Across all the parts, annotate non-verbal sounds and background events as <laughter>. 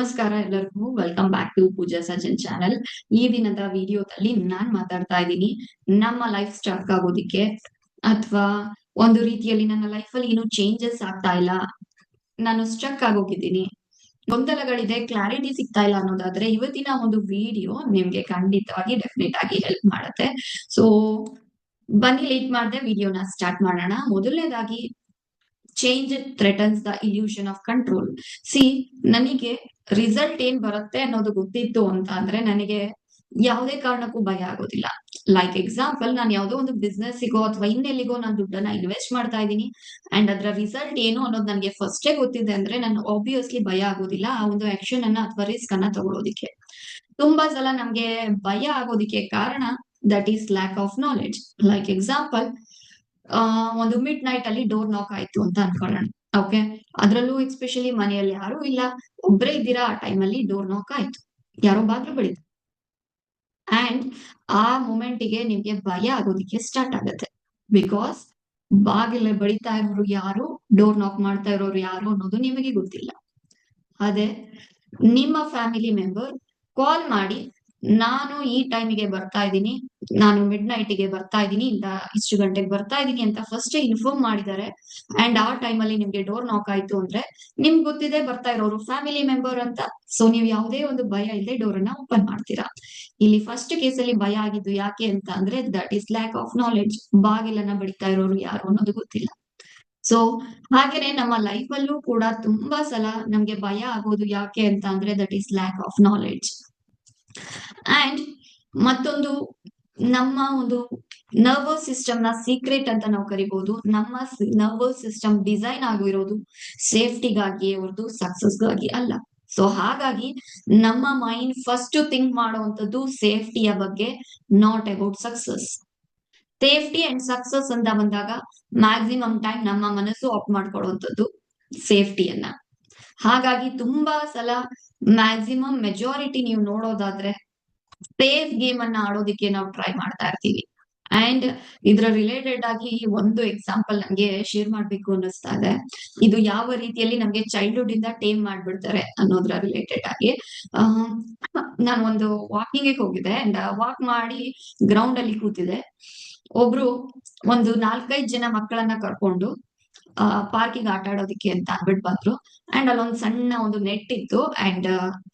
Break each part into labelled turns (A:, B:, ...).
A: ನಮಸ್ಕಾರ ಎಲ್ಲರಿಗೂ. Welcome back to Pooja Sajan channel ಈ ದಿನದ ವಿಡಿಯೋದಲ್ಲಿ ನಾನ್ ಮಾತಾಡ್ತಾ ಇದ್ದೀನಿ. ನಮ್ಮ ಲೈಫ್ ಸ್ಟಾರ್ಟ್ ಆಗೋದಿಕ್ಕೆ ಅಥವಾ ಒಂದು ರೀತಿಯಲ್ಲಿ ನನ್ನ ಲೈಫ್ ಅಲ್ಲಿ ಏನು ಚೇಂಜಸ್ ಆಗ್ತಾ ಇಲ್ಲ. ನಾನು ಸ್ಟ್ರಕ್ ಆಗೋಗಿದ್ದೀನಿ. ಗೊಂದಲಗಳಿದೆ ಕ್ಲಾರಿಟಿ ಸಿಗ್ತಾ ಇಲ್ಲ ಅನ್ನೋದಾದ್ರೆ ಇವತ್ತಿನ ಒಂದು ವಿಡಿಯೋ ನಿಮ್ಗೆ ಖಂಡಿತವಾಗಿ ಡೆಫಿನೆಟ್ ಆಗಿ ಹೆಲ್ಪ್ ಮಾಡುತ್ತೆ. ಸೊ ಬನ್ನಿ ಲೇಟ್ ಮಾಡದೆ ವಿಡಿಯೋನ ಸ್ಟಾರ್ಟ್ ಮಾಡೋಣ. ಮೊದಲನೇದಾಗಿ change threatens the illusion of control see ನನಗೆ ರಿಸಲ್ಟ್ ಏನ್ ಬರುತ್ತೆ ಅನ್ನೋದು ಗೊತ್ತಿತ್ತು ಅಂತ ಅಂದ್ರೆ ನನಗೆ ಯಾವುದೇ ಕಾರಣಕ್ಕೂ ಭಯ ಆಗೋದಿಲ್ಲ. ಲೈಕ್ ಎಕ್ಸಾಂಪಲ್ ನಾನು ಯಾವುದೋ ಒಂದು ಬಿಸ್ನೆಸ್ ಸಿಗೋ ಅಥವಾ ಇನ್ನೆಲ್ಲಿಗೋ ನಾನು ದುಡ್ಡನ್ನ ಇನ್ವೆಸ್ಟ್ ಮಾಡ್ತಾ ಇದ್ದೀನಿ ಅಂಡ್ ಅದರ ರಿಸಲ್ಟ್ ಏನು ಅನ್ನೋದು ನನಗೆ ಫಸ್ಟೇ ಗೊತ್ತಿದೆ ಅಂದ್ರೆ ನಾನು ಆಬ್ವಿಯಸ್ಲಿ ಭಯ ಆಗೋದಿಲ್ಲ ಆ ಒಂದು ಆಕ್ಷನ್ ಅನ್ನ ಅಥವಾ ರಿಸ್ಕ್ ಅನ್ನ ತಗೊಳೋದಿಕ್ಕೆ. ತುಂಬಾ ಸಲ ನಮ್ಗೆ ಭಯ ಆಗೋದಿಕ್ಕೆ ಕಾರಣ that is lack of knowledge like example ಒಂದು ಮಿಡ್ ನೈಟ್ ಅಲ್ಲಿ ಡೋರ್ ನಾಕ್ ಆಯ್ತು ಅಂತ ಅನ್ಕೊಳ್ಳೋಣ. ಓಕೆ ಅದ್ರಲ್ಲೂ ಎಸ್ಪೆಷಲಿ ಮನೆಯಲ್ಲಿ ಯಾರು ಇಲ್ಲ. ಒಬ್ಬರೇ ಇದ್ದೀರಾ? ಆ ಟೈಮಲ್ಲಿ ಡೋರ್ ನಾಕ್ ಆಯ್ತು. ಯಾರೋ ಬಾಗಿಲು ಬಡಿದ್ರು ಅಂಡ್ ಆ ಮೂಮೆಂಟಿಗೆ ನಿಮ್ಗೆ ಭಯ ಆಗೋದಿಕ್ಕೆ ಸ್ಟಾರ್ಟ್ ಆಗತ್ತೆ. ಬಿಕಾಸ್ ಬಾಗಿಲ ಬಡಿತಾ ಇರೋರು ಯಾರು? ಡೋರ್ ನಾಕ್ ಮಾಡ್ತಾ ಇರೋರು ಯಾರು ಅನ್ನೋದು ನಿಮಗೆ ಗೊತ್ತಿಲ್ಲ. ಅದೇ ನಿಮ್ಮ ಫ್ಯಾಮಿಲಿ ಮೆಂಬರ್ ಕಾಲ್ ಮಾಡಿ ನಾನು ಈ ಟೈಮಿಗೆ ಬರ್ತಾ ಇದ್ದೀನಿ, ನಾನು ಮಿಡ್ ನೈಟಿಗೆ ಬರ್ತಾ ಇದ್ದೀನಿ ಇಲ್ಲ ಇಷ್ಟು ಗಂಟೆಗೆ ಬರ್ತಾ ಇದ್ದೀನಿ ಅಂತ ಫಸ್ಟ್ ಇನ್ಫಾರ್ಮ್ ಮಾಡಿದ್ದಾರೆ. ಅಂಡ್ ಆ ಟೈಮಲ್ಲಿ ನಿಮ್ಗೆ ಡೋರ್ ನಾಕ್ ಆಯ್ತು ಅಂದ್ರೆ ನಿಮ್ಗೆ ಗೊತ್ತಿದೆ ಬರ್ತಾ ಇರೋರು ಫ್ಯಾಮಿಲಿ ಮೆಂಬರ್ ಅಂತ. ಸೊ ನೀವು ಯಾವುದೇ ಒಂದು ಭಯ ಇಲ್ಲದೆ ಡೋರ್ ಅನ್ನ ಓಪನ್ ಮಾಡ್ತೀರಾ. ಇಲ್ಲಿ ಫಸ್ಟ್ ಕೇಸ್ ಅಲ್ಲಿ ಭಯ ಆಗಿದ್ದು ಯಾಕೆ ಅಂತ ಅಂದ್ರೆ that is lack of knowledge ಬಾಗಿಲನ್ನ ಬಡಿತಾ ಇರೋರು ಯಾರು ಅನ್ನೋದು ಗೊತ್ತಿಲ್ಲ. ಸೊ ಹಾಗೇನೆ ನಮ್ಮ ಲೈಫ್ ಅಲ್ಲೂ ಕೂಡ ತುಂಬಾ ಸಲ ನಮ್ಗೆ ಭಯ ಆಗೋದು ಯಾಕೆ ಅಂತ ಅಂದ್ರೆ that is lack of knowledge and ಮತ್ತೊಂದು ನಮ್ಮ ಒಂದು ನರ್ವಸ್ ಸಿಸ್ಟಮ್ನ ಸೀಕ್ರೆಟ್ ಅಂತ ನಾವು ಕರಿಬಹುದು ನಮ್ಮ ನರ್ವಸ್ ಸಿಸ್ಟಮ್ ಡಿಸೈನ್ ಆಗಿರೋದು ಸೇಫ್ಟಿಗಾಗಿ ಹೊರತು ಸಕ್ಸಸ್ಗಾಗಿ ಅಲ್ಲ. ಸೊ ಹಾಗಾಗಿ ನಮ್ಮ ಮೈಂಡ್ ಫಸ್ಟ್ ಥಿಂಕ್ ಮಾಡುವಂತದ್ದು ಸೇಫ್ಟಿಯ ಬಗ್ಗೆ not about success safety and success ಅಂತ ಬಂದಾಗ ಮ್ಯಾಕ್ಸಿಮಮ್ ಟೈಮ್ ನಮ್ಮ ಮನಸ್ಸು ಆಫ್ ಮಾಡ್ಕೊಳ್ಳುವಂಥದ್ದು ಸೇಫ್ಟಿಯನ್ನ ಹಾಗಾಗಿ ತುಂಬಾ ಸಲ ಮ್ಯಾಕ್ಸಿಮಮ್ ಮೆಜಾರಿಟಿ ನೀವು ನೋಡೋದಾದ್ರೆ ಸೇಫ್ ಗೇಮ್ ಅನ್ನ ಆಡೋದಿಕ್ಕೆ ನಾವು ಟ್ರೈ ಮಾಡ್ತಾ ಇರ್ತೀವಿ. ಅಂಡ್ ಇದ್ರ ರಿಲೇಟೆಡ್ ಆಗಿ ಒಂದು ಎಕ್ಸಾಂಪಲ್ ನಂಗೆ ಶೇರ್ ಮಾಡ್ಬೇಕು ಅನ್ನಿಸ್ತಾ ಇದೆ. ಇದು ಯಾವ ರೀತಿಯಲ್ಲಿ ನಮ್ಗೆ ಚೈಲ್ಡ್ಹುಡ್ ಇಂದ ಟೇಮ್ ಮಾಡ್ಬಿಡ್ತಾರೆ ಅನ್ನೋದ್ರ ರಿಲೇಟೆಡ್ ಆಗಿ. ನಾನು ಒಂದು ವಾಕಿಂಗ್ ಹೋಗಿದ್ದೆ ಅಂಡ್ ವಾಕ್ ಮಾಡಿ ಗ್ರೌಂಡ್ ಅಲ್ಲಿ ಕೂತಿದೆ ಒಬ್ರು ಒಂದು ನಾಲ್ಕೈದು ಜನ ಮಕ್ಕಳನ್ನ ಕರ್ಕೊಂಡು ಪಾರ್ಕಿಗೆ ಆಟ ಆಡೋದಕ್ಕೆ ಅಂತ ಅಂದ್ಬಿಟ್ಟು ಬಂದ್ರು. ಅಂಡ್ ಅಲ್ಲೊಂದ್ ಸಣ್ಣ ಒಂದು ನೆಟ್ ಇತ್ತು. ಅಂಡ್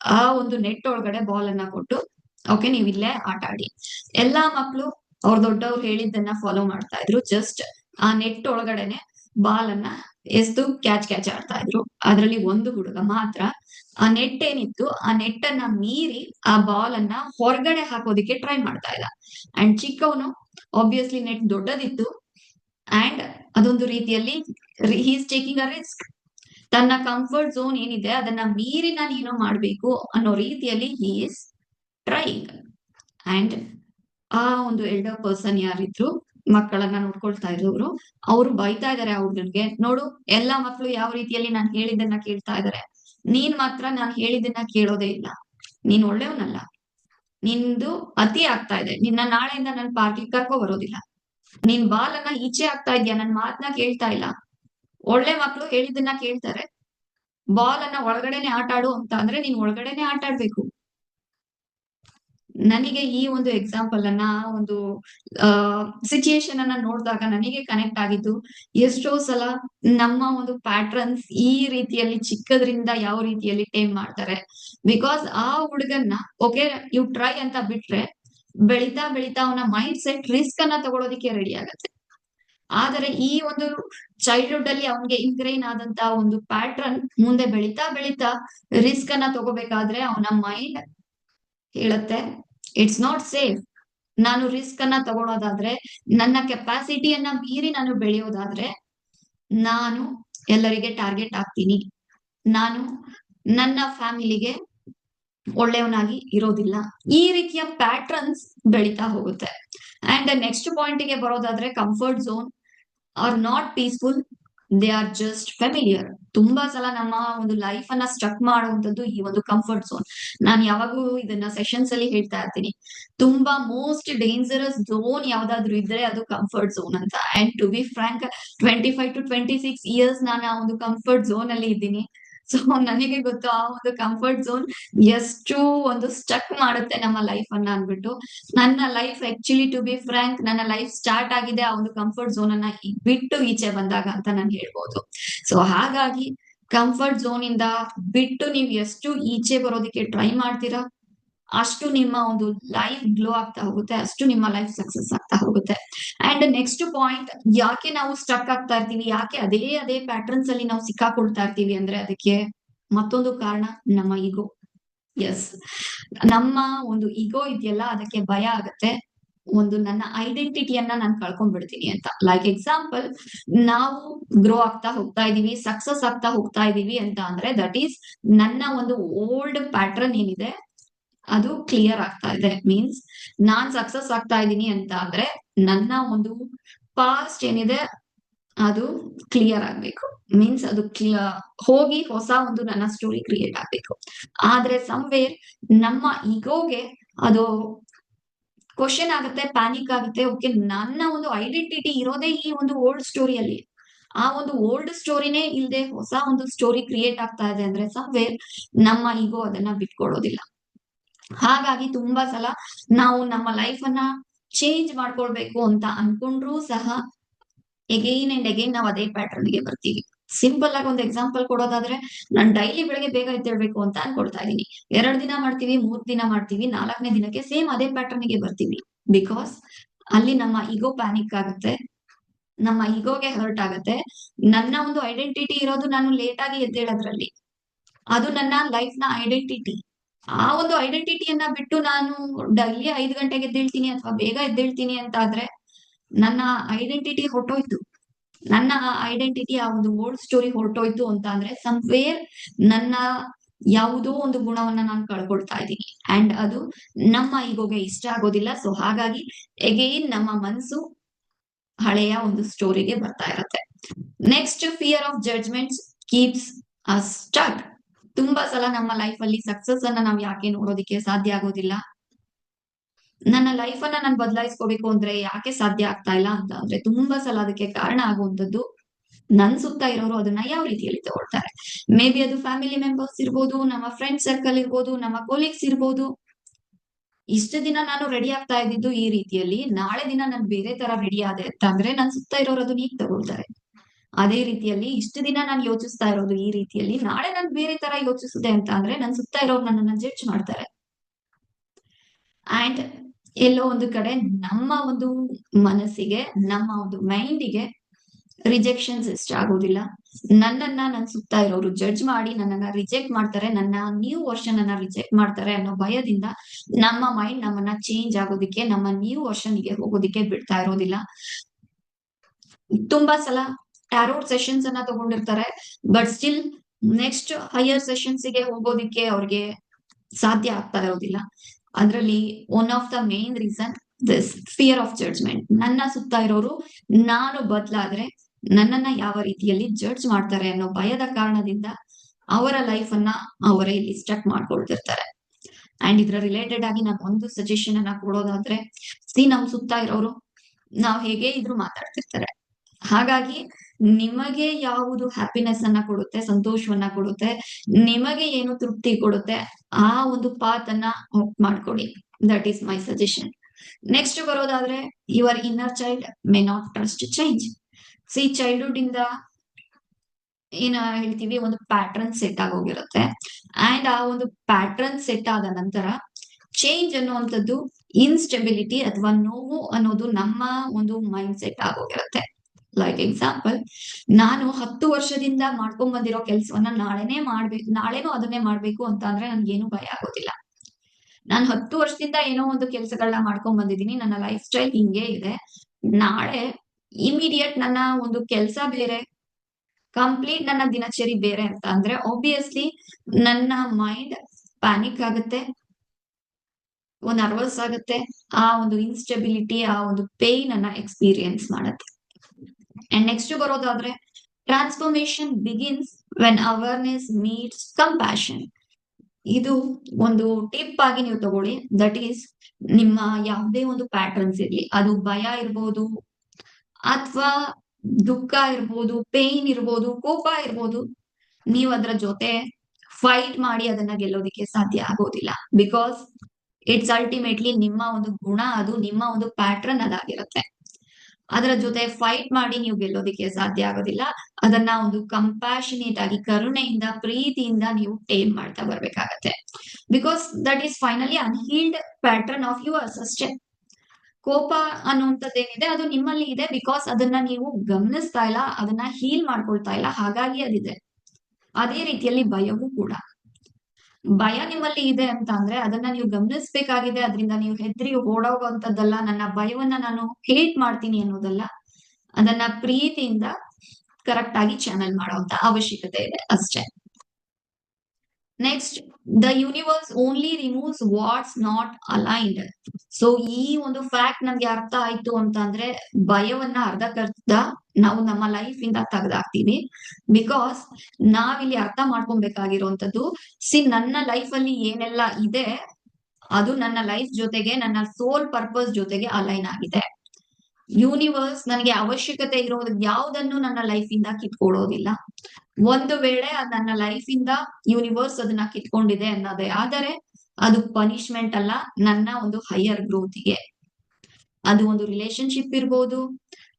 A: ಆ ಒಂದು ನೆಟ್ ಒಳಗಡೆ ಬಾಲ್ ಅನ್ನ ಕೊಟ್ಟು ಓಕೆ ನೀವ್ ಇಲ್ಲೇ ಆಟ ಆಡಿ. ಎಲ್ಲಾ ಮಕ್ಳು ಅವ್ರ ದೊಡ್ಡವ್ರು ಹೇಳಿದ್ದನ್ನ ಫಾಲೋ ಮಾಡ್ತಾ ಇದ್ರು. ಜಸ್ಟ್ ಆ ನೆಟ್ ಒಳಗಡೆನೆ ಬಾಲ್ ಅನ್ನ ಎಸ್ದು ಕ್ಯಾಚ್ ಕ್ಯಾಚ್ ಆಡ್ತಾ ಇದ್ರು. ಅದ್ರಲ್ಲಿ ಒಂದು ಹುಡುಗ ಮಾತ್ರ. ಆ ನೆಟ್ ಏನಿತ್ತು, ಆ ನೆಟ್ ಅನ್ನ ಮೀರಿ ಆ ಬಾಲ್ ಅನ್ನ ಹೊರಗಡೆ ಹಾಕೋದಿಕ್ಕೆ ಟ್ರೈ ಮಾಡ್ತಾ ಇದ್ದ. ಅಂಡ್ ಚಿಕ್ಕವನು ಆಬ್ವಿಯಸ್ಲಿ ನೆಟ್ ದೊಡ್ಡದಿತ್ತು. ಅಂಡ್ ಅದೊಂದು ರೀತಿಯಲ್ಲಿ ಹೀಸ್ ಟೇಕಿಂಗ್ ಅ ರಿಸ್ಕ್ ತನ್ನ ಕಂಫರ್ಟ್ ಝೋನ್ ಏನಿದೆ, ಅದನ್ನ ಮೀರಿ ನಾನು ಏನೋ ಮಾಡಬೇಕು ಅನ್ನೋ ರೀತಿಯಲ್ಲಿ ಹಿ ಈಸ್ ಟ್ರೈಂಗ್ ಅಂಡ್ ಆ ಒಂದು ಎಲ್ಡರ್ ಪರ್ಸನ್ ಯಾರಿದ್ರು, ಮಕ್ಕಳನ್ನ ನೋಡ್ಕೊಳ್ತಾ ಇರೋರು ಅವ್ರು ಬೈತಾ ಇದಾರೆ ಆ ಹುಡುಗನ್ಗೆ, ನೋಡು, ಎಲ್ಲಾ ಮಕ್ಕಳು ಯಾವ ರೀತಿಯಲ್ಲಿ ನಾನು ಹೇಳಿದ್ದನ್ನ ಕೇಳ್ತಾ ಇದಾರೆ. ನೀನ್ ಮಾತ್ರ ನಾನು ಹೇಳಿದ್ದನ್ನ ಕೇಳೋದೇ ಇಲ್ಲ. ನೀನ್ ಒಳ್ಳೆಯವನಲ್ಲ. ನಿಂದು ಅತಿ ಆಗ್ತಾ ಇದೆ. ನಿನ್ನ ನಾಳೆಯಿಂದ ನನ್ ಪಾರ್ಕಿಗೆ ಕರ್ಕೊ ಬರೋದಿಲ್ಲ. ನಿನ್ ಬಾಲನ್ನ ಈಚೆ ಆಗ್ತಾ ಇದೆಯಾ? ನನ್ ಮಾತನ್ನ ಕೇಳ್ತಾ ಇಲ್ಲ. ಒಳ್ಳೆ ಮಕ್ಳು ಹೇಳಿದ್ದನ್ನ ಕೇಳ್ತಾರೆ. ಬಾಲ್ ಅನ್ನ ಒಳಗಡೆನೆ ಆಟ ಆಡು ಅಂತ ಅಂದ್ರೆ ನೀನ್ ಒಳಗಡೆನೆ ಆಟ ಆಡ್ಬೇಕು. ನನಗೆ ಈ ಒಂದು ಎಕ್ಸಾಂಪಲ್ ಅನ್ನ, ಒಂದು ಸಿಚುಯೇಷನ್ ಅನ್ನ ನೋಡಿದಾಗ ನನಗೆ ಕನೆಕ್ಟ್ ಆಗಿದ್ದು ಎಷ್ಟೋ ಸಲ ನಮ್ಮ ಒಂದು ಪ್ಯಾಟ್ರನ್ಸ್ ಈ ರೀತಿಯಲ್ಲಿ ಚಿಕ್ಕದ್ರಿಂದ ಯಾವ ರೀತಿಯಲ್ಲಿ ಟೇಮ್ ಮಾಡ್ತಾರೆ. ಬಿಕಾಸ್ ಆ ಹುಡುಗನ್ನ ಓಕೆ ಯು ಟ್ರೈ ಅಂತ ಬಿಟ್ರೆ ಬೆಳಿತಾ ಬೆಳಿತಾ ಅವನ ಮೈಂಡ್ ಸೆಟ್ ರಿಸ್ಕ್ ಅನ್ನ ತಗೊಳೋದಿಕ್ಕೆ ರೆಡಿ ಆಗತ್ತೆ. ಆದರೆ ಈ ಒಂದು ಚೈಲ್ಡ್ಹುಡ್ ಅಲ್ಲಿ ಅವನ್ಗೆ ಇನ್ಗ್ರೈನ್ ಆದಂತ ಒಂದು ಪ್ಯಾಟ್ರನ್ ಮುಂದೆ ಬೆಳಿತಾ ಬೆಳೀತಾ ರಿಸ್ಕ್ ಅನ್ನ ತಗೋಬೇಕಾದ್ರೆ ಅವನ ಮೈಂಡ್ ಹೇಳುತ್ತೆ ಇಟ್ಸ್ ನಾಟ್ ಸೇಫ್ ನಾನು ರಿಸ್ಕ್ ಅನ್ನ ತಗೊಳೋದಾದ್ರೆ, ನನ್ನ ಕೆಪಾಸಿಟಿಯನ್ನ ಮೀರಿ ನಾನು ಬೆಳೆಯೋದಾದ್ರೆ, ನಾನು ಎಲ್ಲರಿಗೆ ಟಾರ್ಗೆಟ್ ಆಗ್ತೀನಿ. ನಾನು ನನ್ನ ಫ್ಯಾಮಿಲಿಗೆ ಒಳ್ಳೆಯವನಾಗಿ ಇರೋದಿಲ್ಲ. ಈ ರೀತಿಯ ಪ್ಯಾಟ್ರನ್ಸ್ ಬೆಳೀತಾ ಹೋಗುತ್ತೆ. ಅಂಡ್ ನೆಕ್ಸ್ಟ್ ಪಾಯಿಂಟ್ಗೆ ಬರೋದಾದ್ರೆ comfort zone are not peaceful they are just familiar ತುಂಬಾ ಸಲ ನಮ್ಮ ಒಂದು ಲೈಫ್ ಅನ್ನ ಸ್ಟ್ರಕ್ ಮಾಡುವಂತದ್ದು ಈ ಒಂದು ಕಂಫರ್ಟ್ ಝೋನ್ ನಾನು ಯಾವಾಗೂ ಇದನ್ನ ಸೆಷನ್ಸ್ ಅಲ್ಲಿ ಹೇಳ್ತಾ ಇರ್ತೀನಿ. ತುಂಬಾ ಮೋಸ್ಟ್ ಡೇಂಜರಸ್ ಝೋನ್ ಯಾವ್ದಾದ್ರು ಇದ್ರೆ ಅದು ಕಂಫರ್ಟ್ ಝೋನ್ ಅಂತ. And to be frank twenty five to twenty six years ನಾನು ಆ ಒಂದು ಕಂಫರ್ಟ್ ಝೋನ್ ಅಲ್ಲಿ ಇದ್ದೀನಿ. ಸೊ <laughs> ನನಗೆ ಗೊತ್ತು ಆ ಒಂದು ಕಂಫರ್ಟ್ ಝೋನ್ ಎಷ್ಟು ಒಂದು ಸ್ಟಕ್ ಮಾಡುತ್ತೆ ನಮ್ಮ ಲೈಫ್ ಅನ್ನ ಅಂದ್ಬಿಟ್ಟು. ನನ್ನ life actually to be frank ನನ್ನ ಲೈಫ್ ಸ್ಟಾರ್ಟ್ ಆಗಿದೆ ಆ ಒಂದು ಕಂಫರ್ಟ್ ಝೋನ್ ಅನ್ನ ಬಿಟ್ಟು ಈಚೆ ಬಂದಾಗ ಅಂತ ನಾನು ಹೇಳ್ಬೋದು. ಸೊ ಹಾಗಾಗಿ ಕಂಫರ್ಟ್ ಝೋನ್ ಇಂದ ಬಿಟ್ಟು ನೀವು ಎಷ್ಟು ಈಚೆ ಬರೋದಕ್ಕೆ ಟ್ರೈ ಮಾಡ್ತೀರಾ? ಅಷ್ಟು ನಿಮ್ಮ ಒಂದು ಲೈಫ್ ಗ್ಲೋ ಆಗ್ತಾ ಹೋಗುತ್ತೆ, ಅಷ್ಟು ನಿಮ್ಮ ಲೈಫ್ ಸಕ್ಸಸ್ ಆಗ್ತಾ ಹೋಗುತ್ತೆ. ಅಂಡ್ ನೆಕ್ಸ್ಟ್ ಪಾಯಿಂಟ್ ಯಾಕೆ ನಾವು ಸ್ಟಕ್ ಆಗ್ತಾ ಇರ್ತೀವಿ, ಯಾಕೆ ಅದೇ ಅದೇ ಪ್ಯಾಟರ್ನ್ಸ್ ಅಲ್ಲಿ ನಾವು ಸಿಕ್ಕಾಕೊಳ್ತಾ ಇರ್ತೀವಿ ಅಂದ್ರೆ ಅದಕ್ಕೆ ಮತ್ತೊಂದು ಕಾರಣ, ನಮ್ಮ ಈಗೋ ಎಸ್ ನಮ್ಮ ಒಂದು ಈಗೋ ಇದೆಯಲ್ಲ, ಅದಕ್ಕೆ ಭಯ ಆಗತ್ತೆ. ಒಂದು ನನ್ನ ಐಡೆಂಟಿಟಿಯನ್ನ ನಾನು ಕಳ್ಕೊಂಡ್ಬಿಡ್ತೀನಿ ಅಂತ. ಲೈಕ್ ಎಕ್ಸಾಂಪಲ್ ನಾವು ಗ್ರೋ ಆಗ್ತಾ ಹೋಗ್ತಾ ಇದೀವಿ ಸಕ್ಸಸ್ ಆಗ್ತಾ ಹೋಗ್ತಾ ಇದೀವಿ ಅಂತ ಅಂದ್ರೆ ದಟ್ ಈಸ್ ನನ್ನ ಒಂದು ಓಲ್ಡ್ ಪ್ಯಾಟರ್ನ್ ಏನಿದೆ ಅದು ಕ್ಲಿಯರ್ ಆಗ್ತಾ ಇದೆ. ಮೀನ್ಸ್ ನಾನ್ ಸಕ್ಸಸ್ ಆಗ್ತಾ ಇದ್ದೀನಿ ಅಂತ ಅಂದ್ರೆ ನನ್ನ ಒಂದು ಪಾಸ್ಟ್ ಏನಿದೆ ಅದು ಕ್ಲಿಯರ್ ಆಗ್ಬೇಕು. ಮೀನ್ಸ್ ಅದು ಹೋಗಿ ಹೊಸ ಒಂದು ನನ್ನ ಸ್ಟೋರಿ ಕ್ರಿಯೇಟ್ ಆಗ್ಬೇಕು. ಆದ್ರೆ ಸಮ್ವೇರ್ ನಮ್ಮ ಈಗೋಗೆ ಅದು ಕ್ವಶನ್ ಆಗುತ್ತೆ ಪ್ಯಾನಿಕ್ ಆಗುತ್ತೆ. ಓಕೆ ನನ್ನ ಒಂದು ಐಡೆಂಟಿಟಿ ಇರೋದೇ ಈ ಒಂದು ಓಲ್ಡ್ ಸ್ಟೋರಿಯಲ್ಲಿ ಆ ಒಂದು ಓಲ್ಡ್ ಸ್ಟೋರಿನೇ ಇಲ್ಲದೆ ಹೊಸ ಒಂದು ಸ್ಟೋರಿ ಕ್ರಿಯೇಟ್ ಆಗ್ತಾ ಇದೆ ಅಂದ್ರೆ ಸಮ್ವೇರ್ ನಮ್ಮ ಈಗೋ ಅದನ್ನ ಬಿಟ್ಕೊಡೋದಿಲ್ಲ. ಹಾಗಾಗಿ ತುಂಬಾ ಸಲ ನಾವು ನಮ್ಮ ಲೈಫ್ ಅನ್ನ ಚೇಂಜ್ ಮಾಡ್ಕೊಳ್ಬೇಕು ಅಂತ ಅನ್ಕೊಂಡ್ರು ಸಹ ಎಗೈನ್ ಅಂಡ್ ಎಗೈನ್ ನಾವು ಅದೇ ಪ್ಯಾಟರ್ನ್ಗೆ ಬರ್ತೀವಿ. ಸಿಂಪಲ್ ಆಗಿ ಒಂದು ಎಕ್ಸಾಂಪಲ್ ಕೊಡೋದಾದ್ರೆ ನಾನ್ ಡೈಲಿ ಬೆಳಗ್ಗೆ ಬೇಗ ಎದ್ದೇಳ್ಬೇಕು ಅಂತ ಅನ್ಕೊಳ್ತಾ ಇದೀನಿ ಎರಡ್ ದಿನ ಮಾಡ್ತೀವಿ, ಮೂರ್ ದಿನ ಮಾಡ್ತೀವಿ, ನಾಲ್ಕನೇ ದಿನಕ್ಕೆ ಸೇಮ್ ಅದೇ ಪ್ಯಾಟರ್ನ್ಗೆ ಬರ್ತೀವಿ. ಬಿಕಾಸ್ ಅಲ್ಲಿ ನಮ್ಮ ಈಗೋ ಪ್ಯಾನಿಕ್ ಆಗುತ್ತೆ, ನಮ್ಮ ಈಗೋಗೆ ಹರ್ಟ್ ಆಗುತ್ತೆ. ನನ್ನ ಒಂದು ಐಡೆಂಟಿಟಿ ಇರೋದು ನಾನು ಲೇಟ್ ಆಗಿ ಎದ್ದೇಳೋದ್ರಲ್ಲಿ. ಅದು ನನ್ನ ಲೈಫ್ನ ಐಡೆಂಟಿಟಿ ಆ ಒಂದು ಐಡೆಂಟಿಟಿಯನ್ನ ಬಿಟ್ಟು ನಾನು ಡೈಲಿ ಐದು ಗಂಟೆಗೆ ಎದ್ದೇಳ್ತೀನಿ ಅಥವಾ ಬೇಗ ಎದ್ದೇಳ್ತೀನಿ ಅಂತ ಆದ್ರೆ ನನ್ನ ಐಡೆಂಟಿಟಿ ಹೊರಟೋಯ್ತು. ನನ್ನ ಐಡೆಂಟಿಟಿ ಆ ಒಂದು ಓಲ್ಡ್ ಸ್ಟೋರಿ ಹೊರಟೋಯ್ತು ಅಂತ ಅಂದ್ರೆ ಸಮ್ವೇರ್ ನನ್ನ ಯಾವುದೋ ಒಂದು ಗುಣವನ್ನ ನಾನು ಕಳ್ಕೊಳ್ತಾ ಇದ್ದೀನಿ. ಅಂಡ್ ಅದು ನಮ್ಮ ಈಗೋಗೆ ಇಷ್ಟ ಆಗೋದಿಲ್ಲ. ಸೊ ಹಾಗಾಗಿ ಎಗೈನ್ ನಮ್ಮ ಮನಸ್ಸು ಹಳೆಯ ಒಂದು ಸ್ಟೋರಿಗೆ ಬರ್ತಾ ಇರತ್ತೆ. Next fear of judgments keeps stuck ತುಂಬಾ ಸಲ ನಮ್ಮ ಲೈಫ್ ಅಲ್ಲಿ ಸಕ್ಸಸ್ ಅನ್ನ ನಾವ್ ಯಾಕೆ ನೋಡೋದಿಕ್ಕೆ ಸಾಧ್ಯ ಆಗೋದಿಲ್ಲ? ನನ್ನ ಲೈಫ್ ಅನ್ನ ನಾನು ಬದಲಾಯಿಸ್ಕೋಬೇಕು ಅಂದ್ರೆ ಯಾಕೆ ಸಾಧ್ಯ ಆಗ್ತಾ ಇಲ್ಲ ಅಂತ ಅಂದ್ರೆ ತುಂಬಾ ಸಲ ಅದಕ್ಕೆ ಕಾರಣ ಆಗುವಂತದ್ದು ನನ್ ಸುತ್ತ ಇರೋರು ಅದನ್ನ ಯಾವ ರೀತಿಯಲ್ಲಿ ತಗೊಳ್ತಾರೆ? ಮೇ ಬಿ ಅದು ಫ್ಯಾಮಿಲಿ ಮೆಂಬರ್ಸ್ ಇರ್ಬೋದು, ನಮ್ಮ ಫ್ರೆಂಡ್ ಸರ್ಕಲ್ ಇರ್ಬೋದು, ನಮ್ಮ ಕೊಲೀಗ್ಸ್ ಇರ್ಬೋದು. ಇಷ್ಟು ದಿನ ನಾನು ರೆಡಿ ಆಗ್ತಾ ಇದ್ದಿದ್ದು ಈ ರೀತಿಯಲ್ಲಿ ನಾಳೆ ದಿನ ನಾನು ಬೇರೆ ತರ ರೆಡಿ ಆದೆ ಅಂತ ಅಂದ್ರೆ ನನ್ ಸುತ್ತ ಇರೋರು ಅದನ್ನ ಈಗ ತಗೊಳ್ತಾರೆ. ಅದೇ ರೀತಿಯಲ್ಲಿ ಇಷ್ಟು ದಿನ ನಾನು ಯೋಚಿಸ್ತಾ ಇರೋದು ಈ ರೀತಿಯಲ್ಲಿ. ನಾಳೆ ನಾನು ಬೇರೆ ತರ ಯೋಚಿಸಿದೆ ಅಂತ ಅಂದ್ರೆ ನನ್ ಸುತ್ತ ಇರೋರು ನನ್ನನ್ನ ಜಡ್ಜ್ ಮಾಡ್ತಾರೆ. ಅಂಡ್ ಎಲ್ಲೋ ಒಂದು ಕಡೆ ನಮ್ಮ ಒಂದು ಮನಸ್ಸಿಗೆ, ನಮ್ಮ ಒಂದು ಮೈಂಡಿಗೆ ರಿಜೆಕ್ಷನ್ಸ್ ಇಷ್ಟ ಆಗೋದಿಲ್ಲ. ನನ್ನನ್ನ ನನ್ನ ಸುತ್ತ ಇರೋರು ಜಡ್ಜ್ ಮಾಡಿ ನನ್ನನ್ನ ರಿಜೆಕ್ಟ್ ಮಾಡ್ತಾರೆ, ನನ್ನ ನ್ಯೂ ವರ್ಷನ್ ಅನ್ನ ರಿಜೆಕ್ಟ್ ಮಾಡ್ತಾರೆ ಅನ್ನೋ ಭಯದಿಂದ ನಮ್ಮ ಮೈಂಡ್ ನಮ್ಮನ್ನ ಚೇಂಜ್ ಆಗೋದಿಕ್ಕೆ, ನಮ್ಮ ನ್ಯೂ ವರ್ಷನ್ಗೆ ಹೋಗೋದಿಕ್ಕೆ ಬಿಡ್ತಾ ಇರೋದಿಲ್ಲ. ತುಂಬಾ ಸಲ ಟ್ಯಾರೋಟ್ ಸೆಷನ್ಸ್ ಅನ್ನ ತಗೊಂಡಿರ್ತಾರೆ. ಬಟ್ ಸ್ಟಿಲ್ ನೆಕ್ಸ್ಟ್ ಹೈಯರ್ ಸೆಷನ್ಸ್ಗೆ ಹೋಗೋದಿಕ್ಕೆ ಅವ್ರಿಗೆ ಸಾಧ್ಯ ಆಗ್ತಾ ಇರೋದಿಲ್ಲ. ಅದರಲ್ಲಿ one of the main reason this fear of judgment ನನ್ನ ಸುತ್ತ ಇರೋರು, ನಾನು ಬದಲಾದ್ರೆ ನನ್ನನ್ನ ಯಾವ ರೀತಿಯಲ್ಲಿ ಜಡ್ಜ್ ಮಾಡ್ತಾರೆ ಅನ್ನೋ ಭಯದ ಕಾರಣದಿಂದ ಅವರ ಲೈಫ್ ಅನ್ನ ಅವರೇ ಇಲ್ಲಿ ಸ್ಟಕ್ ಮಾಡ್ಕೊಳ್ತಿರ್ತಾರೆ. ಅಂಡ್ ಇದ್ರ ರಿಲೇಟೆಡ್ ಆಗಿ ನಾನು ಒಂದು ಸಜೆಷನ್ ಅನ್ನ ಕೊಡೋದಾದ್ರೆ ಸಿ ನಮ್ ಸುತ್ತ ಇರೋರು, ನಾವ್ ಹೇಗೆ ಇದ್ರು ಮಾತಾಡ್ತಿರ್ತಾರೆ. ಹಾಗಾಗಿ ನಿಮಗೆ ಯಾವುದು ಹ್ಯಾಪಿನೆಸ್ ಅನ್ನ ಕೊಡುತ್ತೆ, ಸಂತೋಷವನ್ನ ಕೊಡುತ್ತೆ, ನಿಮಗೆ ಏನು ತೃಪ್ತಿ ಕೊಡುತ್ತೆ, ಆ ಒಂದು ಪಾತ್ ಅನ್ನ ಮಾಡ್ಕೊಡಿ that is my suggestion next ಬರೋದಾದ್ರೆ your inner child may not trust change see childhood ಇಂದ ಏನ ಹೇಳ್ತೀವಿ, ಒಂದು ಪ್ಯಾಟರ್ನ್ ಸೆಟ್ ಆಗೋಗಿರುತ್ತೆ ಅಂಡ್ ಆ ಒಂದು ಪ್ಯಾಟರ್ನ್ ಸೆಟ್ ಆದ ನಂತರ ಚೇಂಜ್ ಅನ್ನುವಂಥದ್ದು ಇನ್ಸ್ಟೆಬಿಲಿಟಿ ಅಥವಾ ನೋವು ಅನ್ನೋದು ನಮ್ಮ ಒಂದು ಮೈಂಡ್ ಸೆಟ್ ಆಗೋಗಿರುತ್ತೆ ಲೈಕ್ ಎಕ್ಸಾಂಪಲ್ ನಾನು ಹತ್ತು ವರ್ಷದಿಂದ ಮಾಡ್ಕೊಂಡ್ ಬಂದಿರೋ ಕೆಲ್ಸವನ್ನ ನಾಳೆನೆ ಮಾಡ್ಬೇಕು, ನಾಳೆನೂ ಅದನ್ನೇ ಮಾಡ್ಬೇಕು ಅಂತ ಅಂದ್ರೆ ನನ್ಗೇನು ಭಯ ಆಗೋದಿಲ್ಲ. ನಾನ್ ಹತ್ತು ವರ್ಷದಿಂದ ಏನೋ ಒಂದು ಕೆಲ್ಸಗಳನ್ನ ಮಾಡ್ಕೊಂಡ್ ಬಂದಿದ್ದೀನಿ, ನನ್ನ ಲೈಫ್ ಸ್ಟೈಲ್ ಹಿಂಗೆ ಇದೆ. ನಾಳೆ ಇಮಿಡಿಯೇಟ್ ನನ್ನ ಒಂದು ಕೆಲ್ಸ ಬೇರೆ ಕಂಪ್ಲೀಟ್ ನನ್ನ ದಿನಚರಿ ಬೇರೆ ಅಂತ ಅಂದ್ರೆ ಆಬ್ವಿಯಸ್ಲಿ ನನ್ನ ಮೈಂಡ್ ಪ್ಯಾನಿಕ್ ಆಗುತ್ತೆ. ಒಂದು ನರ್ವಸ್ ಆಗುತ್ತೆ. ಆ ಒಂದು ಇನ್ಸ್ಟೆಬಿಲಿಟಿ ಆ ಒಂದು ಪೇನ್ ಅನ್ನ ಎಕ್ಸ್ಪೀರಿಯನ್ಸ್ ಮಾಡುತ್ತೆ. ಅಂಡ್ ನೆಕ್ಸ್ಟ್ ಬರೋದಾದ್ರೆ transformation begins when awareness meets compassion ಇದು ಒಂದು ಟಿಪ್ ಆಗಿ ನೀವು ತಗೊಳ್ಳಿ. ದಟ್ ಈಸ್ ನಿಮ್ಮ ಯಾವುದೇ ಒಂದು ಪ್ಯಾಟರ್ನ್ಸ್ ಇರ್ಲಿ. ಅದು ಭಯ ಇರ್ಬೋದು, ಅಥವಾ ದುಃಖ ಇರ್ಬೋದು ಪೇನ್ ಇರ್ಬೋದು, ಕೋಪ ಇರ್ಬೋದು, ನೀವು ಅದರ ಜೊತೆ ಫೈಟ್ ಮಾಡಿ ಅದನ್ನ ಗೆಲ್ಲೋದಿಕ್ಕೆ ಸಾಧ್ಯ ಆಗೋದಿಲ್ಲ. ಬಿಕಾಸ್ ಇಟ್ಸ್ ಅಲ್ಟಿಮೇಟ್ಲಿ ನಿಮ್ಮ ಒಂದು ಗುಣ, ಅದು ನಿಮ್ಮ ಒಂದು ಪ್ಯಾಟ್ರನ್ ಅದಾಗಿರುತ್ತೆ. ಅದರ ಜೊತೆ ಫೈಟ್ ಮಾಡಿ ನೀವು ಗೆಲ್ಲೋದಿಕ್ಕೆ ಸಾಧ್ಯ ಆಗೋದಿಲ್ಲ. ಅದನ್ನ ಒಂದು ಕಂಪ್ಯಾಷನೇಟ್ ಆಗಿ, ಕರುಣೆಯಿಂದ, ಪ್ರೀತಿಯಿಂದ ನೀವು ಟೇಮ್ ಮಾಡ್ತಾ ಬರ್ಬೇಕಾಗತ್ತೆ. Because that is finally unhealed pattern of yours ಅಷ್ಟೇ ಕೋಪ ಅನ್ನುವಂಥದ್ದೇನಿದೆ, ಅದು ನಿಮ್ಮಲ್ಲಿ ಇದೆ. ಬಿಕಾಸ್ ಅದನ್ನ ನೀವು ಗಮನಿಸ್ತಾ ಇಲ್ಲ, ಅದನ್ನ ಹೀಲ್ ಮಾಡ್ಕೊಳ್ತಾ ಇಲ್ಲ. ಹಾಗಾಗಿ ಅದಿದೆ. ಅದೇ ರೀತಿಯಲ್ಲಿ ಭಯವೂ ಕೂಡ. ಭಯ ನಿಮ್ಮಲ್ಲಿ ಇದೆ ಅಂತ ಅಂದ್ರೆ ಅದನ್ನ ನೀವು ಗಮನಿಸ್ಬೇಕಾಗಿದೆ, ಅದರಿಂದ ನೀವು ಹೆದ್ರಿ ಓಡೋಗುವಂತದ್ದಲ್ಲ ನನ್ನ ಭಯವನ್ನ ನಾನು ಹೇಟ್ ಮಾಡ್ತೀನಿ ಅನ್ನೋದಲ್ಲ, ಅದನ್ನ ಪ್ರೀತಿಯಿಂದ ಕರೆಕ್ಟ್ ಆಗಿ ಚಾನಲ್ ಮಾಡುವಂತ ಅವಶ್ಯಕತೆ ಇದೆ ಅಷ್ಟೇ. Next the universe only removes what's not aligned so ಈ ಒಂದು ಫ್ಯಾಕ್ಟ್ ನಮ್ಗೆ ಅರ್ಥ ಆಯ್ತು ಅಂತಂದ್ರೆ ಭಯವನ್ನ ಅರ್ಧಕರ್ಧ ನಾವು ನಮ್ಮ ಲೈಫ್ ಇಂದ ತೆಗೆದಾಕ್ತೀವಿ. ಬಿಕಾಸ್ ನಾವಿಲ್ಲಿ ಅರ್ಥ ಮಾಡ್ಕೊಬೇಕಾಗಿರುವಂತದ್ದು ಸಿ ನನ್ನ ಲೈಫ್ ಅಲ್ಲಿ ಏನೆಲ್ಲ ಇದೆ, ಅದು ನನ್ನ ಲೈಫ್ ಜೊತೆಗೆ, ನನ್ನ ಸೋಲ್ ಪರ್ಪಸ್ ಜೊತೆಗೆ ಅಲೈನ್ ಆಗಿದೆ. ಯೂನಿವರ್ಸ್ ನನಗೆ ಅವಶ್ಯಕತೆ ಇರೋದ್ ಯಾವ್ದನ್ನು ನನ್ನ ಲೈಫ್ ಇಂದ ಕಿತ್ಕೊಳ್ಳೋದಿಲ್ಲ. ಒಂದು ವೇಳೆ ಅದ್ ನನ್ನ ಲೈಫ್ ಇಂದ ಯೂನಿವರ್ಸ್ ಅದನ್ನ ಕಿತ್ಕೊಂಡಿದೆ ಅನ್ನೋದೇ ಆದರೆ ಅದು ಪನಿಷ್ಮೆಂಟ್ ಅಲ್ಲ, ನನ್ನ ಒಂದು ಹೈಯರ್ ಗ್ರೋತಿಗೆ ಅದು ಒಂದು ರಿಲೇಶನ್ಶಿಪ್ ಇರ್ಬೋದು,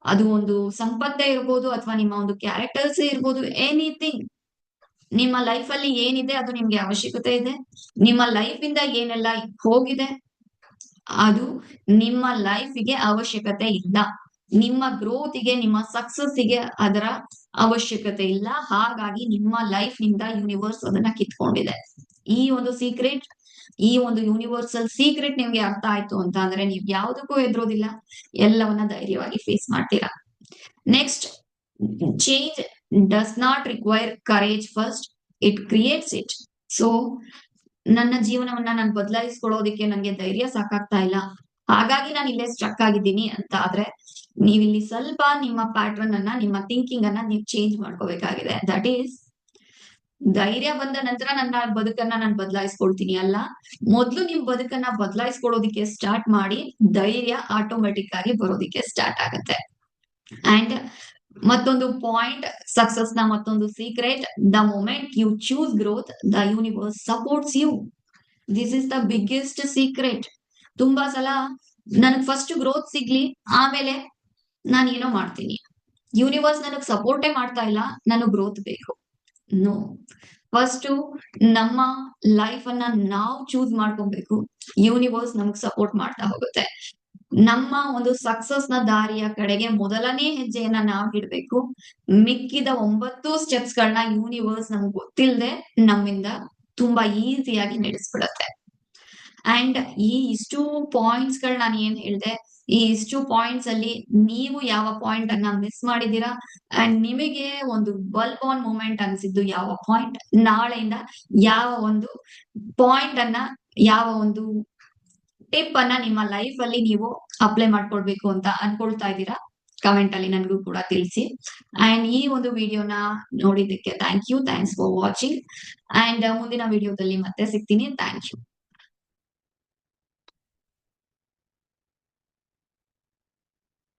A: ಅದು ಒಂದು ಸಂಪತ್ತೇ ಇರ್ಬೋದು ಅಥವಾ ನಿಮ್ಮ ಒಂದು ಕ್ಯಾರೆಕ್ಟರ್ಸ್ ಇರ್ಬೋದು ಎನಿಥಿಂಗ್ ನಿಮ್ಮ ಲೈಫ್ ಅಲ್ಲಿ ಏನಿದೆ ಅದು ನಿಮ್ಗೆ ಅವಶ್ಯಕತೆ ಇದೆ. ನಿಮ್ಮ ಲೈಫ್ ಇಂದ ಏನೆಲ್ಲ ಹೋಗಿದೆ ಅದು ನಿಮ್ಮ ಲೈಫಿಗೆ ಅವಶ್ಯಕತೆ ಇಲ್ಲ. ನಿಮ್ಮ ಗ್ರೋತಿಗೆ ನಿಮ್ಮ ಸಕ್ಸಸ್ಸಿಗೆ ಅದರ ಅವಶ್ಯಕತೆ ಇಲ್ಲ. ಹಾಗಾಗಿ ನಿಮ್ಮ ಲೈಫ್ನಿಂದ ಯೂನಿವರ್ಸ್ ಅದನ್ನ ಕಿತ್ಕೊಂಡಿದೆ. ಈ ಒಂದು ಸೀಕ್ರೆಟ್ ಈ ಒಂದು ಯೂನಿವರ್ಸಲ್ ಸೀಕ್ರೆಟ್ ನಿಮ್ಗೆ ಅರ್ಥ ಆಯ್ತು ಅಂತ ಅಂದ್ರೆ ನೀವು ಯಾವ್ದಕ್ಕೂ ಹೆದರೋದಿಲ್ಲ. ಎಲ್ಲವನ್ನ ಧೈರ್ಯವಾಗಿ ಫೇಸ್ ಮಾಡ್ತೀರಾ. Next change does not require courage first it creates it so ನನ್ನ ಜೀವನವನ್ನ ನಾನು ಬದಲಾಯಿಸ್ಕೊಳ್ಳೋದಿಕ್ಕೆ ನನಗೆ ಧೈರ್ಯ ಸಾಕಾಗ್ತಾ ಇಲ್ಲ. ಹಾಗಾಗಿ ನಾನು ಇಲ್ಲೇ ಸ್ಟ್ರಕ್ ಆಗಿದ್ದೀನಿ ಅಂತ ಆದ್ರೆ ನೀವಿಲ್ಲಿ ಸ್ವಲ್ಪ ನಿಮ್ಮ ಪ್ಯಾಟ್ರನ್ ಅನ್ನ, ನಿಮ್ಮ ಥಿಂಕಿಂಗ್ ಅನ್ನ ನೀವು ಚೇಂಜ್ ಮಾಡ್ಕೋಬೇಕಾಗಿದೆ. ದಟ್ ಈಸ್ ಧೈರ್ಯ ಬಂದ ನಂತರ ನನ್ನ ಬದುಕನ್ನ ನಾನು ಬದಲಾಯಿಸ್ಕೊಳ್ತೀನಿ ಅಲ್ಲ. ಮೊದ್ಲು ನಿಮ್ ಬದುಕನ್ನ ಬದಲಾಯಿಸ್ಕೊಳ್ಳೋದಿಕ್ಕೆ ಸ್ಟಾರ್ಟ್ ಮಾಡಿ ಧೈರ್ಯ ಆಟೋಮೆಟಿಕ್ ಆಗಿ ಬರೋದಿಕ್ಕೆ ಸ್ಟಾರ್ಟ್ ಆಗತ್ತೆ. ಅಂಡ್ ಮತ್ತೊಂದು ಪಾಯಿಂಟ್ ಸಕ್ಸಸ್ನ ಮತ್ತೊಂದು secret the moment you choose growth the universe supports you this is the biggest secret ತುಂಬಾ ಸಲ ನನಗ್ ಫಸ್ಟ್ ಗ್ರೋತ್ ಸಿಗ್ಲಿ, ಆಮೇಲೆ ನಾನು ಏನೋ ಮಾಡ್ತೀನಿ. ಯೂನಿವರ್ಸ್ ನನಗ್ ಸಪೋರ್ಟೇ ಮಾಡ್ತಾ ಇಲ್ಲ, ನನಗ್ ಗ್ರೋತ್ ಬೇಕು. ನೋ ಫಸ್ಟ್ ನಮ್ಮ ಲೈಫ್ ಅನ್ನ ನಾವು ಚೂಸ್ ಮಾಡ್ಕೊಬೇಕು. ಯೂನಿವರ್ಸ್ ನಮಗ್ ಸಪೋರ್ಟ್ ಮಾಡ್ತಾ ಹೋಗುತ್ತೆ. ನಮ್ಮ ಒಂದು ಸಕ್ಸಸ್ನ ದಾರಿಯ ಕಡೆಗೆ ಮೊದಲನೇ ಹೆಜ್ಜೆಯನ್ನ ನಾವ್ ಇಡ್ಬೇಕು. ಮಿಕ್ಕಿದ ಒಂಬತ್ತು ಸ್ಟೆಪ್ಸ್ ಗಳನ್ನ ಯೂನಿವರ್ಸ್ ನಮ್ಗೆ ಗೊತ್ತಿಲ್ಲದೆ ನಮ್ಮಿಂದ ತುಂಬಾ ಈಸಿಯಾಗಿ ನಡೆಸ್ಬಿಡತ್ತೆ. ಅಂಡ್ ಈ ಇಷ್ಟು ಪಾಯಿಂಟ್ಸ್ಗಳು ನಾನು ಏನ್ ಹೇಳ್ದೆ, ಈ ಇಷ್ಟು ಪಾಯಿಂಟ್ಸ್ ಅಲ್ಲಿ ನೀವು ಯಾವ ಪಾಯಿಂಟ್ ಅನ್ನ ಮಿಸ್ ಮಾಡಿದೀರಾ ಅಂಡ್ ನಿಮಗೆ ಒಂದು ಬಲ್ಬ್ ಆನ್ ಮೂಮೆಂಟ್ ಅನ್ಸಿದ್ದು ಯಾವ ಪಾಯಿಂಟ್ ನಾಳೆಯಿಂದ ಯಾವ ಒಂದು ಪಾಯಿಂಟ್ ಅನ್ನ ಯಾವ ಒಂದು ಟಿಪ್ ಅನ್ನ ನಿಮ್ಮ ಲೈಫ್ ಅಲ್ಲಿ ನೀವು ಅಪ್ಲೈ ಮಾಡ್ಕೊಳ್ಬೇಕು ಅಂತ ಅನ್ಕೊಳ್ತಾ ಇದ್ದೀರಾ? ಕಮೆಂಟ್ ಅಲ್ಲಿ ನನಗೂ ಕೂಡ ತಿಳಿಸಿ. ಅಂಡ್ ಈ ಒಂದು ವಿಡಿಯೋನ ನೋಡಿದ್ದಕ್ಕೆ thank you thanks for watching and ಮುಂದಿನ ವಿಡಿಯೋದಲ್ಲಿ ಮತ್ತೆ ಸಿಗ್ತೀನಿ. Thank you